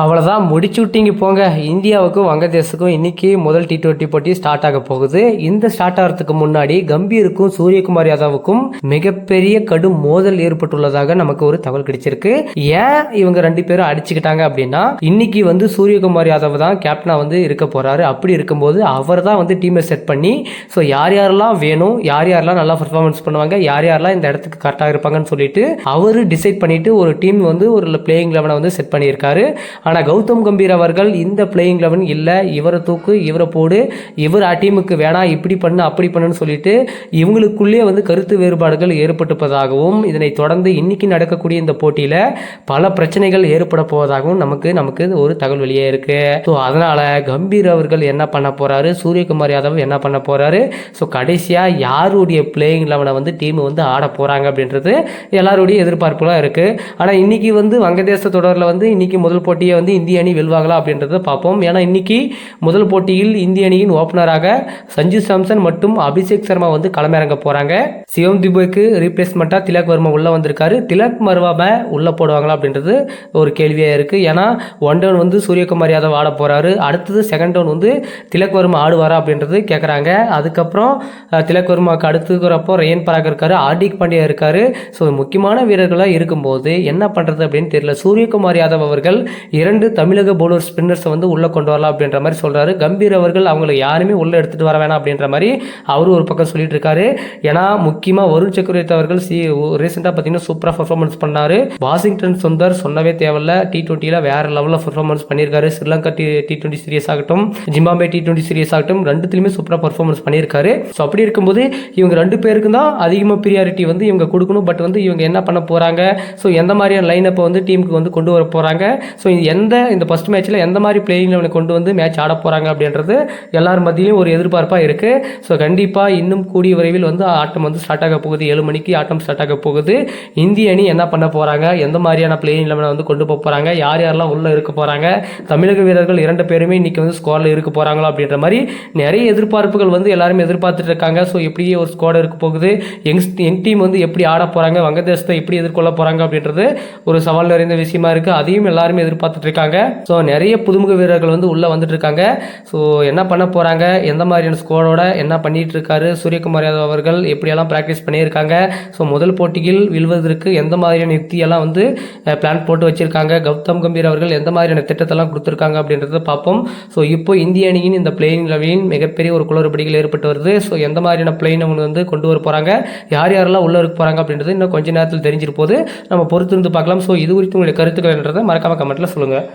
அவ்வளோதான் முடிச்சு விட்டீங்க போங்க. இந்தியாவுக்கும் வங்கதேசத்துக்கும் இன்றைக்கி முதல் டி டுவெண்ட்டி போட்டி ஸ்டார்ட் ஆக போகுது. இந்த ஸ்டார்ட் ஆகிறதுக்கு முன்னாடி கம்பீருக்கும் சூரியகுமார் யாதவுக்கும் மிகப்பெரிய கடும் மோதல் ஏற்பட்டுள்ளதாக நமக்கு ஒரு தகவல் கிடைச்சிருக்கு. ஏன் இவங்க ரெண்டு பேரும் அடிச்சுக்கிட்டாங்க அப்படின்னா இன்னைக்கு வந்து சூரியகுமார் யாதவ் தான் கேப்டனாக வந்து இருக்க போகிறாரு அப்படி இருக்கும்போது அவர் தான் வந்து டீமை செட் பண்ணி ஸோ யார் யாரெல்லாம் வேணும் யார் யாரெல்லாம் நல்லா பர்ஃபார்மன்ஸ் பண்ணுவாங்க யார் யாரெல்லாம் இந்த இடத்துக்கு கரெக்டாக இருப்பாங்கன்னு சொல்லிட்டு அவர் டிசைட் பண்ணிட்டு ஒரு டீம் வந்து ஒரு பிளேயிங் லெவனை வந்து செட் பண்ணியிருக்காரு. ஆனால் கௌதம் கம்பீர் அவர்கள் இந்த பிளேயிங் லெவன் இல்லை இவரை தூக்கு இவரை போடு இவர் ஆ டீமுக்கு வேணாம் இப்படி பண்ணு அப்படி பண்ணுன்னு சொல்லிட்டு இவங்களுக்குள்ளே வந்து கருத்து வேறுபாடுகள் ஏற்பட்டுப்பதாகவும் இதனை தொடர்ந்து இன்னைக்கு நடக்கக்கூடிய இந்த போட்டியில் பல பிரச்சனைகள் ஏற்பட போவதாகவும் நமக்கு நமக்கு ஒரு தகவல் வெளியே இருக்குது ஸோ அதனால் கம்பீர் அவர்கள் என்ன பண்ண போகிறாரு சூரியகுமார் யாதவ் என்ன பண்ண போகிறாரு ஸோ கடைசியாக யாருடைய பிளேயிங் லெவனை வந்து டீம் வந்து ஆட போகிறாங்க அப்படின்றது எல்லாருடைய எதிர்பார்ப்புலாம் இருக்குது ஆனால் இன்றைக்கி வந்து வங்கதேச தொடரில் வந்து இன்றைக்கி முதல் போட்டியை வந்து இந்திய அணி வெல்வாங்களா அப்படின்றத பார்ப்போம். ஏன்னா இன்றைக்கி முதல் போட்டியில் இந்திய அணியின் ஓப்பனராக சஞ்சு சாம்சன் மற்றும் அபிஷேக் சர்மா வந்து களமிறங்க போகிறாங்க சிவம் திபுக்கு ரீப்ளேஸ்மெண்ட்டாக திலக் வர்மா உள்ளே வந்திருக்காரு. திலக் மர்வாவை உள்ளே போடுவாங்களா அப்படின்றது ஒரு கேள்வியாக இருக்கு. ஏன்னா ஒன் டவுன் வந்து சூரியகுமார் யாதவ் ஆட போகிறாரு அடுத்தது செகண்ட் டவுன் வந்து திலக் வர்மா ஆடுவாரா அப்படின்றது கேட்குறாங்க அதுக்கப்புறம் திலக் வர்மாவுக்கு அடுத்துக்கிறப்போ ரெயன் பராக் இருக்கார். ஹார்திக் பாண்டியா இருக்கார். ஸோ முக்கியமான வீரர்களாக இருக்கும்போது என்ன பண்ணுறது அப்படின்னு தெரியல. சூரியகுமார் யாதவ் அவர்கள் இரண்டு தமிழக பவுலர் ஸ்பின்னர்ஸை வந்து உள்ளே கொண்டு வரலாம் அப்படின்ற மாதிரி சொல்கிறாரு கம்பீர் அவர்கள் அவங்களை யாருமே உள்ளே எடுத்துகிட்டு வர வேணாம் அப்படின்ற மாதிரி அவரும் ஒரு பக்கம் சொல்லிட்டு இருக்காரு ஏன்னா முக்கியமாக வருண் சக்கரவர்த்தி அவர்கள் சி ரீசெண்டாக பார்த்தீங்கன்னா சூப்பராக பர்ஃபார்மன்ஸ் பண்ணார். வாஷிங்டன் சுந்தர் சொன்னவே தேவையில்ல. டி டுவெண்ட்டியில் வேறு லெவலில் பர்ஃபார்மன்ஸ் பண்ணியிருக்காரு. Sri Lanka T T twenty series ஆகட்டும் ஜிம்பாபே டி டுவெண்ட்டி சீரியஸ் ஆகட்டும் ரெண்டுத்துலையுமே சூப்பராக பர்ஃபார்மன்ஸ் பண்ணியிருக்காரு. ஸோ அப்படி இருக்கும்போது இவங்க ரெண்டு பேருக்கு தான் அதிகமாக ப்ரியாரிட்டி வந்து இவங்க கொடுக்கணும். பட் வந்து இவங்க என்ன பண்ண போகிறாங்க ஸோ எந்த மாதிரியான லைனப்பை வந்து டீமுக்கு வந்து கொண்டு வர போகிறாங்க ஸோ எந்த இந்த ஃபஸ்ட் மேட்ச்சில் எந்த மாதிரி பிளேயிங் லெவனை கொண்டு வந்து மேட்ச் ஆட போகிறாங்க அப்படின்றது எல்லார் மத்தியிலையும் ஒரு எதிர்பார்ப்பாக இருக்குது ஸோ கண்டிப்பாக இன்னும் கூடிய விரைவில் வந்து ஆட்டம் வந்து ஸ்டார்ட் ஆக போகுது. ஏழு மணிக்கு ஆட்டம் ஸ்டார்ட் ஆக போகுது. இந்திய அணி என்ன பண்ண போகிறாங்க எந்த மாதிரியான பிளேயிங் லெவனை வந்து கொண்டு போக போகிறாங்க யார் யாரெல்லாம் உள்ளே இருக்க போகிறாங்க தமிழக வீரர்கள் இரண்டு பேருமே இன்றைக்கி வந்து ஸ்கோரில் இருக்க போகிறாங்களா அப்படின்ற மாதிரி நிறைய எதிர்பார்ப்புகள் வந்து எல்லாருமே எதிர்பார்த்துட்டு இருக்காங்க. ஸோ எப்படியே ஒரு ஸ்குவாட் இருக்க போகுது. எங் எங் டீம் வந்து எப்படி ஆட போகிறாங்க வங்கதேசத்தை எப்படி எதிர்கொள்ள போகிறாங்க அப்படின்றது ஒரு சவால் நிறைந்த விஷயமா இருக்குது அதையும் எல்லாருமே எதிர்பார்த்து பார்த்துட்டு இருக்காங்க ஸோ நிறைய புதுமுக வீரர்கள் வந்து உள்ளே வந்துட்டு இருக்காங்க ஸோ என்ன பண்ண போகிறாங்க எந்த மாதிரியான ஸ்கோரோட என்ன பண்ணிட்டு இருக்காரு சூரியகுமார் யாதவ் அவர்கள் எப்படியெல்லாம் ப்ராக்டிஸ் பண்ணியிருக்காங்க? ஸோ முதல் போட்டியில் விழுவதற்கு எந்த மாதிரியான யுக்தியெல்லாம் வந்து பிளான் போட்டு வச்சிருக்காங்க? கௌதம் கம்பீர் அவர்கள் எந்த மாதிரியான திட்டத்தெல்லாம் கொடுத்துருக்காங்க அப்படின்றத பார்ப்போம். ஸோ இப்போ இந்திய அணியின் இந்த பிளேயிங் லெவலின் மிகப்பெரிய ஒரு குளறுபடிகள் ஏற்பட்டு வருது. ஸோ எந்த மாதிரியான பிளேன் அவங்க வந்து கொண்டு வர போகிறாங்க யார் யாரெல்லாம் உள்ள இருக்க போகிறாங்க அப்படின்றது இன்னும் கொஞ்ச நேரத்தில் தெரிஞ்சிருப்போது. நம்ம பொறுத்திருந்து பார்க்கலாம். ஸோ இது குறித்து உங்களுடைய கருத்துக்கள் என்றதை மறக்காம கமெண்ட்டில் சொல்லுங்கள்